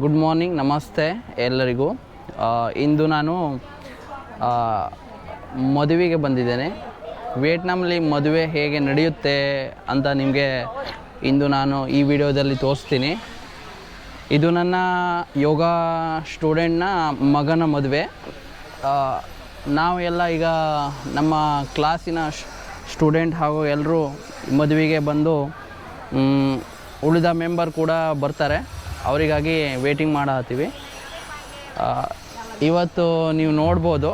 Good morning ನಮಸ್ತೆ ಎಲ್ಲರಿಗೂ. ಇಂದು ನಾನು ಮದುವೆಗೆ ಬಂದಿದ್ದೇನೆ. ವಿಯೆಟ್ನಾಮಲ್ಲಿ ಮದುವೆ ಹೇಗೆ ನಡೆಯುತ್ತೆ ಅಂತ ನಿಮಗೆ ಇಂದು ನಾನು ಈ ವಿಡಿಯೋದಲ್ಲಿ ತೋರಿಸ್ತೀನಿ. ಇದು ನನ್ನ ಯೋಗ ಸ್ಟೂಡೆಂಟ್ನ ಮಗನ ಮದುವೆ. ನಾವೆಲ್ಲ ಈಗ ನಮ್ಮ ಕ್ಲಾಸಿನ ಸ್ಟೂಡೆಂಟ್ ಹಾಗೂ ಎಲ್ಲರೂ ಮದುವೆಗೆ ಬಂದು ಉಳಿದ ಮೆಂಬರ್ ಕೂಡ ಬರ್ತಾರೆ. ಅವರಿಗಾಗಿ ವೇಟಿಂಗ್ ಮಾಡತ್ತೀವಿ. ಇವತ್ತು ನೀವು ನೋಡ್ಬೋದು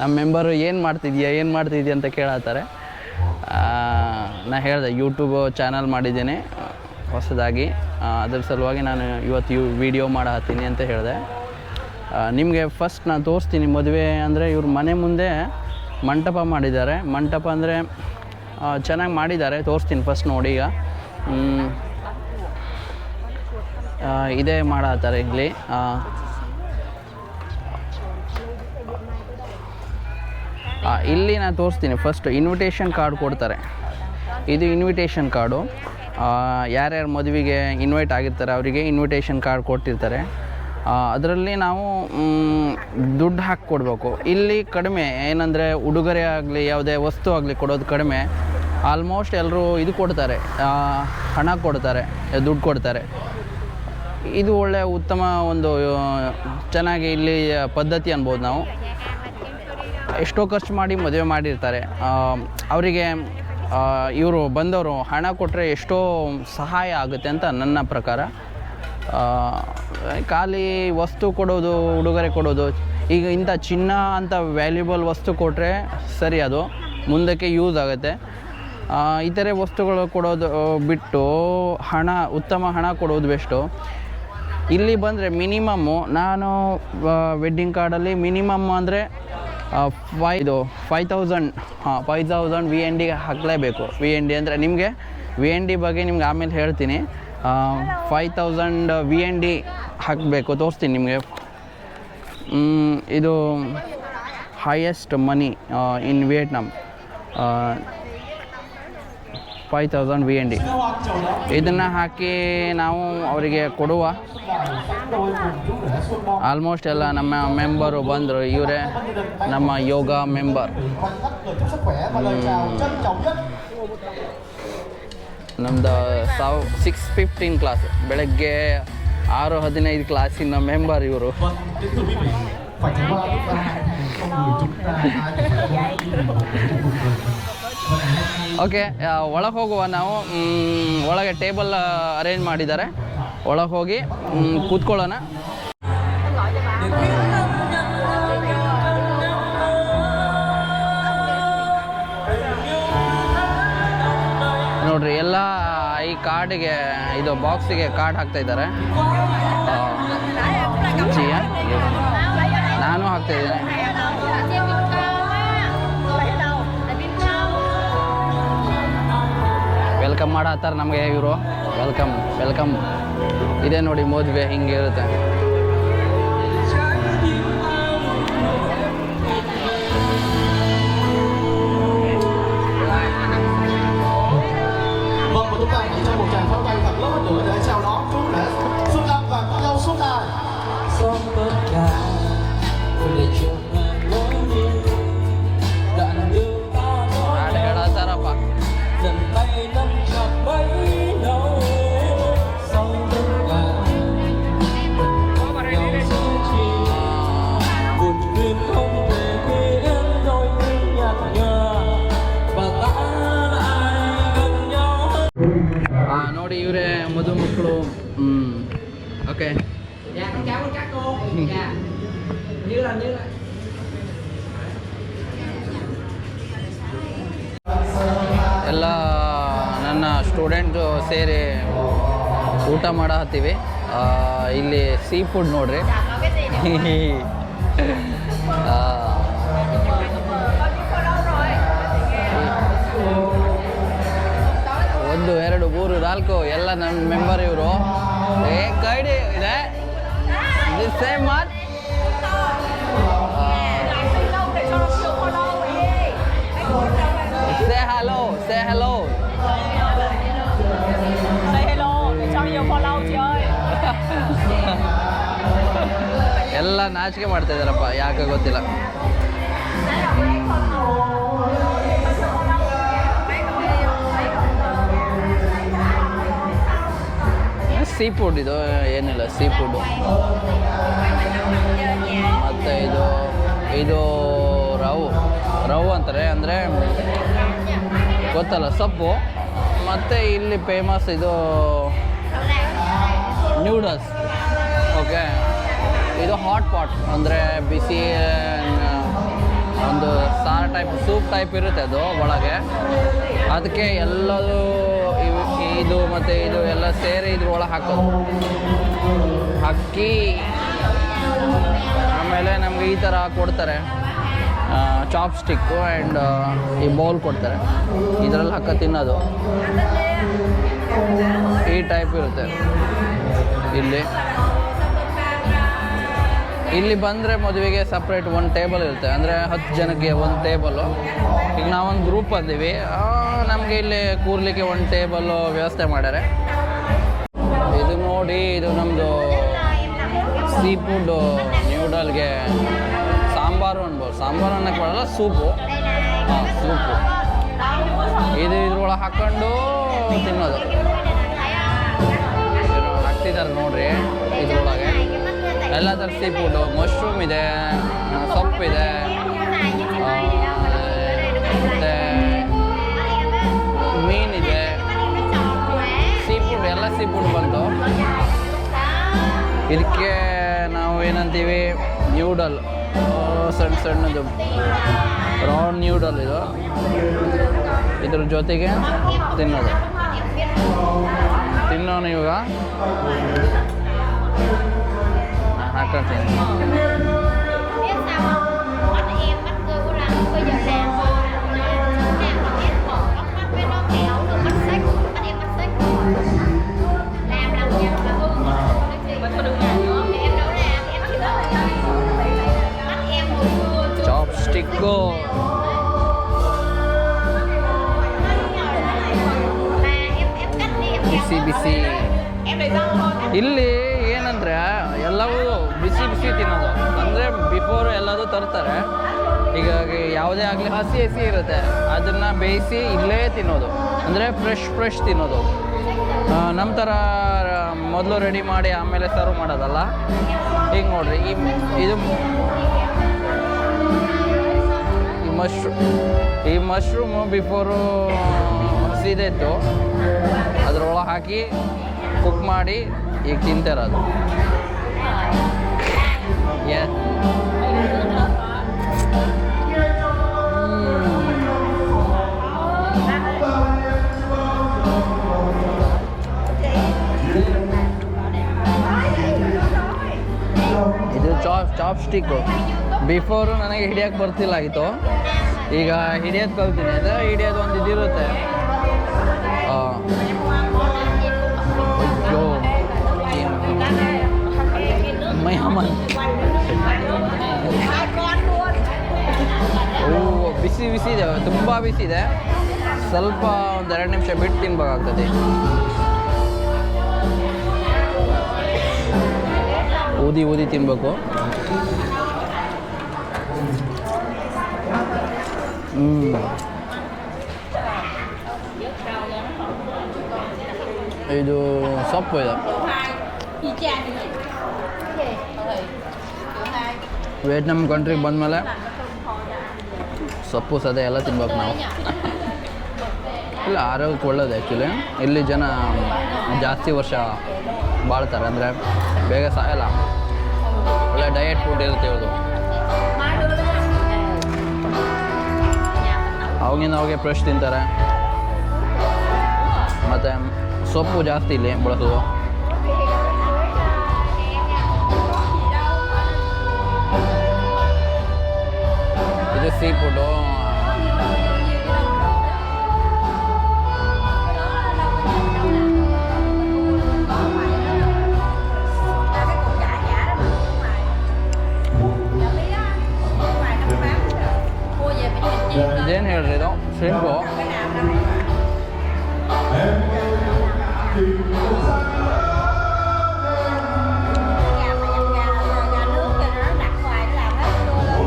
ನಮ್ಮ ಮೆಂಬರು ಏನು ಮಾಡ್ತಿದ್ಯಾ ಏನು ಮಾಡ್ತಿದ್ಯಾ ಅಂತ ಕೇಳತ್ತಾರೆ. ನಾ ಹೇಳಿದೆ ಯೂಟ್ಯೂಬ್ ಚಾನಲ್ ಮಾಡಿದ್ದೇನೆ, ಹೊಸದಾಗಿ. ಅದ್ರ ಸಲುವಾಗಿ ನಾನು ಇವತ್ತು ವಿಡಿಯೋ ಮಾಡತ್ತೀನಿ ಅಂತ ಹೇಳಿದೆ. ನಿಮಗೆ ಫಸ್ಟ್ ನಾನು ತೋರಿಸ್ತೀನಿ ಮದುವೆ ಅಂದರೆ ಇವ್ರ ಮನೆ ಮುಂದೆ ಮಂಟಪ ಮಾಡಿದ್ದಾರೆ. ಮಂಟಪ ಅಂದರೆ ಚೆನ್ನಾಗಿ ಮಾಡಿದ್ದಾರೆ, ತೋರಿಸ್ತೀನಿ ಫಸ್ಟ್ ನೋಡಿ ಈಗ. ಇದೇ ಮಾಡತ್ತಾರೆ ಇಲ್ಲಿ ಇಲ್ಲಿ ನಾನು ತೋರಿಸ್ತೀನಿ. ಫಸ್ಟ್ ಇನ್ವಿಟೇಷನ್ ಕಾರ್ಡ್ ಕೊಡ್ತಾರೆ. ಇದು ಇನ್ವಿಟೇಷನ್ ಕಾರ್ಡು ಯಾರ್ಯಾರು ಮದುವೆಗೆ ಇನ್ವೈಟ್ ಆಗಿರ್ತಾರೆ, ಅವರಿಗೆ ಇನ್ವಿಟೇಷನ್ ಕಾರ್ಡ್ ಕೊಟ್ಟಿರ್ತಾರೆ. ಅದರಲ್ಲಿ ನಾವು ದುಡ್ಡು ಹಾಕಿ ಕೊಡಬೇಕು. ಇಲ್ಲಿ ಕಡಿಮೆ, ಏನಂದರೆ ಉಡುಗೊರೆ ಆಗಲಿ, ಯಾವುದೇ ವಸ್ತು ಆಗಲಿ ಕೊಡೋದು ಕಡಿಮೆ. ಆಲ್ಮೋಸ್ಟ್ ಎಲ್ಲರೂ ಇದು ಕೊಡ್ತಾರೆ. ಹಣ ಕೊಡ್ತಾರೆ, ದುಡ್ಡು ಕೊಡ್ತಾರೆ. ಇದು ಒಳ್ಳೆ ಉತ್ತಮ ಒಂದು ಚೆನ್ನಾಗಿ ಇಲ್ಲಿ ಪದ್ಧತಿ ಅನ್ಬೋದು ನಾವು. ಎಷ್ಟೋ ಖರ್ಚು ಮಾಡಿ ಮದುವೆ ಮಾಡಿರ್ತಾರೆ. ಅವರಿಗೆ ಇವರು ಬಂದವರು ಹಣ ಕೊಟ್ಟರೆ ಎಷ್ಟೋ ಸಹಾಯ ಆಗುತ್ತೆ ಅಂತ ನನ್ನ ಪ್ರಕಾರ. ಖಾಲಿ ವಸ್ತು ಕೊಡೋದು, ಉಡುಗೊರೆ ಕೊಡೋದು, ಈಗ ಇಂಥ ಚಿನ್ನ ಅಂತ ವ್ಯಾಲ್ಯೂಬಲ್ ವಸ್ತು ಕೊಟ್ಟರೆ ಸರಿ ಅದು, ಮುಂದಕ್ಕೆ ಯೂಸ್ ಆಗುತ್ತೆ. ಇತರೆ ವಸ್ತುಗಳು ಕೊಡೋದು ಬಿಟ್ಟು ಹಣ, ಉತ್ತಮ ಹಣ ಕೊಡೋದು ಬೆಸ್ಟು. ಇಲ್ಲಿ ಬಂದರೆ ಮಿನಿಮಮ್ಮು ನಾನು ವೆಡ್ಡಿಂಗ್ ಕಾರ್ಡಲ್ಲಿ ಮಿನಿಮಮ್ ಅಂದರೆ ಫೈ ಇದು ಫೈವ್ ತೌಸಂಡ್ ಹಾಂ ಫೈವ್ ತೌಸಂಡ್ ವಿ ಎನ್ ಡಿಗೆ ಹಾಕಲೇಬೇಕು. ವಿ ಎನ್ ಡಿ ಅಂದರೆ ನಿಮಗೆ ವಿ ಎನ್ ಡಿ ಬಗ್ಗೆ ನಿಮ್ಗೆ ಆಮೇಲೆ ಹೇಳ್ತೀನಿ. Five thousand V N D ಹಾಕಬೇಕು, ತೋರಿಸ್ತೀನಿ ನಿಮಗೆ. ಇದು highest money in Vietnam five thousand V N D ಇದನ್ನು ಹಾಕಿ ನಾವು ಅವರಿಗೆ ಕೊಡುವ. ಆಲ್ಮೋಸ್ಟ್ ಎಲ್ಲ ನಮ್ಮ ಮೆಂಬರು ಬಂದರು. ಇವರೇ ನಮ್ಮ ಯೋಗ ಮೆಂಬರ್ ನಮ್ಮದು ಸಾವ್ ಸಿಕ್ಸ್ ಫಿಫ್ಟೀನ್ ಕ್ಲಾಸ್ ಬೆಳಗ್ಗೆ ಆರು ಹದಿನೈದು ಕ್ಲಾಸಿನ ಮೆಂಬರ್ ಇವರು. ಓಕೆ ಒಳಗೆ ಹೋಗುವ ನಾವು ಒಳಗೆ ಟೇಬಲ್ ಅರೇಂಜ್ ಮಾಡಿದ್ದಾರೆ. ಒಳಗೆ ಹೋಗಿ ಕೂತ್ಕೊಳ್ಳೋಣ. ನೋಡ್ರಿ, ಎಲ್ಲ ಈ ಕಾರ್ಡಿಗೆ, ಇದು ಬಾಕ್ಸಿಗೆ ಕಾರ್ಡ್ ಹಾಕ್ತಾ ಇದ್ದಾರೆ. ನಾನು ಹಾಕ್ತಾ ಇದ್ದೀನಿ. ವೆಲ್ಕಮ್ ಮಾಡತ್ತಾರ ನಮಗೆ ಇವರು. ವೆಲ್ಕಮ್ ವೆಲ್ಕಮ್ ಇದೆ ನೋಡಿ ಮದುವೆ ಹಿಂಗೆ ಇರುತ್ತೆ. ಇವರೇ ಮಧು ಮಕ್ಕಳು ಹ್ಞೂ ಓಕೆ ಎಲ್ಲ ನನ್ನ ಸ್ಟೂಡೆಂಟು ಸೇರಿ ಊಟ ಮಾಡತ್ತೀವಿ ಇಲ್ಲಿ ಸೀ ಫುಡ್ ನೋಡ್ರಿ ಒಂದು ಎರಡು ಮೂರು ನಾಲ್ಕು ಎಲ್ಲ ನನ್ನ ಮೆಂಬರ್ ಇವರು. ಏ ಕೈಡಿ ಇದೆ. ಸೇಮ್ ಮಾತ್ ಸೇ ಹಲೋ ಸೇ ಹಲೋ ಎಲ್ಲ ನಾಚಿಕೆ ಮಾಡ್ತಾ ಇದ್ದಾರಪ್ಪ ಯಾಕೆ ಗೊತ್ತಿಲ್ಲ. ಸೀ ಫುಡ್ ಇದು, ಏನಿಲ್ಲ ಸೀ ಫುಡ್ ಮತ್ತು ಇದು ಇದು ರವ್. ರವ್ ಅಂತಾರೆ, ಅಂದರೆ ಗೊತ್ತಲ್ಲ, ಸೊಪ್ಪು. ಮತ್ತು ಇಲ್ಲಿ ಫೇಮಸ್ ಇದು ನ್ಯೂಡಲ್ಸ್ ಓಕೆ ಇದು ಹಾಟ್ ಪಾಟ್ ಅಂದರೆ ಬಿಸಿ, ಒಂದು ಸಾರ್ ಟೈಪ್ ಸೂಪ್ ಟೈಪ್ ಇರುತ್ತೆ ಅದು ಒಳಗೆ. ಅದಕ್ಕೆ ಎಲ್ಲದೂ ಇದು ಮತ್ತು ಇದು ಎಲ್ಲ ಸೇರಿ ಇದ್ರೊಳಗೆ ಹಾಕೋದು. ಅಕ್ಕಿ ಆಮೇಲೆ ನಮಗೆ ಈ ಥರ ಕೊಡ್ತಾರೆ. ಚಾಪ್ ಸ್ಟಿಕ್ಕು ಆ್ಯಂಡ್ ಈ ಬೌಲ್ ಕೊಡ್ತಾರೆ. ಇದರಲ್ಲಿ ಹಾಕೋ ತಿನ್ನೋದು. ಈ ಟೈಪ್ ಇರುತ್ತೆ. ಇಲ್ಲಿ. ಇಲ್ಲಿ ಬಂದರೆ ಮದುವೆಗೆ ಸಪ್ರೇಟ್ ಒಂದು ಟೇಬಲ್ ಇರುತ್ತೆ. ಅಂದರೆ ಹತ್ತು ಜನಕ್ಕೆ ಒಂದು ಟೇಬಲು ಈಗ ನಾವೊಂದು ಗ್ರೂಪ್ ಬಂದೀವಿ. ನಮಗೆ ಇಲ್ಲಿ ಕೂರ್ಲಿಕ್ಕೆ ಒಂದು ಟೇಬಲು ವ್ಯವಸ್ಥೆ ಮಾಡ್ಯಾರೆ. ಇದು ನೋಡಿ, ಇದು ನಮ್ಮದು ಸೀ ಫುಡ್ ನ್ಯೂಡಲ್ಗೆ ಸಾಂಬಾರು ಅನ್ಬೋದು. ಸಾಂಬಾರು ಅನ್ನಕ್ಕೆ ಬರಲ್ಲ ಸೂಪು ಹಾಂ ಸೂಪು ಇದು ಇದ್ರೊಳಗೆ ಹಾಕ್ಕೊಂಡು ತಿನ್ನೋದು. ಹಾಕ್ತಿದ್ದಾರೆ ನೋಡ್ರಿ, ಇದ್ರೊಳಗೆ. ಎಲ್ಲ ಥರ ಸೀ ಫುಡ್ಡು ಮಶ್ರೂಮ್ ಇದೆ ಇದೆ ಮತ್ತು ಮೀನಿದೆ ಸೀ ಫುಡ್ ಎಲ್ಲ ಸೀ ಫುಡ್ ಬಂತು ಇದಕ್ಕೆ ನಾವು ಏನಂತೀವಿ ನ್ಯೂಡಲ್ ಸಣ್ಣ ಸಣ್ಣದು. ರೌಂಡ್ ನ್ಯೂಡಲ್ ಇದು. ಇದ್ರ ಜೊತೆಗೆ ತಿನ್ನೋದು. ತಿನ್ನೋನು ಇವಾಗ. ನಾನು ಹಾಕೊಳ್ತೀನಿ biết sao không mắt em mắt cơ của làm bây giờ làm làm là biết bỏ góc mắt với nó kéo được mắt xích mắt em mắt xích làm làm nhầm là hư mắt có được nhà nữa thì em đâu làm thì em chỉ rất là mắt em hồi xưa chưa chopstick mà em em cắt đi em ಬಿಸಿ ಬಿಸಿ em để răng thôi ಇಲ್ಲಿ ಏನಂದ್ರೆ ಎಲ್ಲವೂ ಬಿಸಿ ತಿನ್ನೋದು ಅಂದರೆ before ಎಲ್ಲದೂ ತರ್ತಾರೆ. ಈಗ ಯಾವುದೇ ಆಗಲಿ ಹಸಿ ಹಸಿ ಇರುತ್ತೆ. ಅದನ್ನು ಬೇಯಿಸಿ ಇಲ್ಲೇ ತಿನ್ನೋದು. ಅಂದರೆ ಫ್ರೆಶ್ ಫ್ರೆಶ್ ತಿನ್ನೋದು. ನಮ್ಮ ಥರ ಮೊದಲು ರೆಡಿ ಮಾಡಿ ಆಮೇಲೆ ಸರ್ವ್ ಮಾಡೋದಲ್ಲ. ಈಗ ನೋಡ್ರಿ, ಈ ಇದು ಈ ಮಶ್ರೂಮ್ ಈ ಮಶ್ರೂಮು ಬಿಫೋರು ಹಸಿದೇ ಇತ್ತು ಅದ್ರೊಳಗೆ ಹಾಕಿ ಕುಕ್ ಮಾಡಿ ಈಗ ತಿಂತಿರೋದು ಸ್ಟಿಕ್ಕು ಬಿಫೋರು ನನಗೆ ಹಿಡಿಯೋಕ್ಕೆ ಬರ್ತಿಲ್ಲಾಗಿತ್ತು ಈಗ ಹಿಡಿಯೋದು ಕಲ್ತೀನಿ. ಅಂದರೆ ಹಿಡಿಯೋದು ಒಂದು ಇದಿರುತ್ತೆ ಮೈ ಓ, ಬಿಸಿ ಬಿಸಿ ಇದೆ. ತುಂಬ ಬಿಸಿ ಇದೆ. ಸ್ವಲ್ಪ ಒಂದು ಎರಡು ನಿಮಿಷ ಬಿಟ್ಟು ತಿನ್ಬೇಕಾಗ್ತದೆ. ಊದಿ ಊದಿ ತಿನ್ಬೇಕು. ಹ್ಞೂ ಇದು ಸೊಪ್ಪು ಇದೆ. ವಿಯೆಟ್ನಾಮ್ ಕಂಟ್ರಿಗೆ ಬಂದಮೇಲೆ ಸೊಪ್ಪು ಸದೆ ಎಲ್ಲ ತಿನ್ಬೇಕು ನಾವು. ಇಲ್ಲ, ಆರೋಗ್ಯಕ್ಕೆ ಒಳ್ಳೇದು ಆ್ಯಕ್ಚುಲಿ ಇಲ್ಲಿ ಜನ ಜಾಸ್ತಿ ವರ್ಷ ಬಾಳ್ತಾರೆ, ಅಂದರೆ ಬೇಗ ಸಾಯಲ್ಲ. ಒಳ್ಳೆ ಡಯಟ್ ಫುಡ್ ಇರುತ್ತೆ ಇವ್ರದ್ದು ಅವಾಗಿಂದ ಅವಾಗೆ ಫ್ರೆಶ್ ತಿಂತಾರೆ. ಮತ್ತು ಸೊಪ್ಪು ಜಾಸ್ತಿ ಇಲ್ಲಿ ಬಳಸೋದು. ಇದು ಸೀ ಫುಡ್ಡು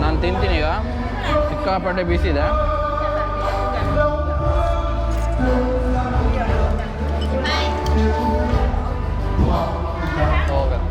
ನಾನು ತಿಂತೀನಿ ಈಗ. ಸಿಕ್ಕಾಪಟ್ಟೆ ಬಿಸಿದೆ